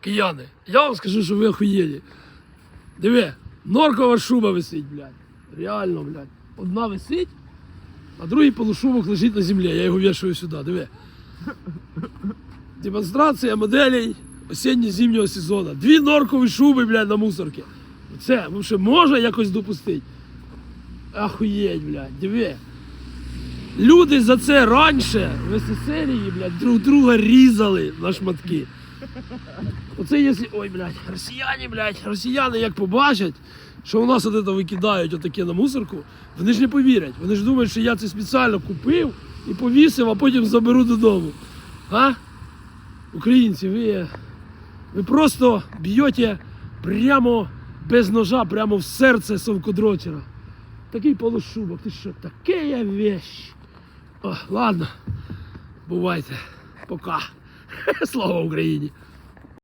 Кияни, я вам скажу, що ви охуєлі. Диви, норкова шуба висить, блядь. Реально, блядь. Одна висить, а другий полушубок лежить на землі. Я його вішаю сюди, диви. Демонстрація моделей осінньо-зимнього сезону. Дві норкові шуби, блядь, на мусорці. Це взагалі можна якось допустити? Ахуєть, блядь, диви. Люди за це раніше в СССРії, блядь, друг друга різали на шматки. Оце якщо. Ой, блядь, росіяни, блядь, росіяни як побачать, що у нас от викидають отаке на мусорку, вони ж не повірять. Вони ж думають, що я це спеціально купив і повісив, а потім заберу додому. А? Українці, ви, ви просто б'єте прямо без ножа, прямо в серце совкодротера. Такий полушубок, ти що, таке я вещь. О, ладно, бувайте. Пока. Слава Україні!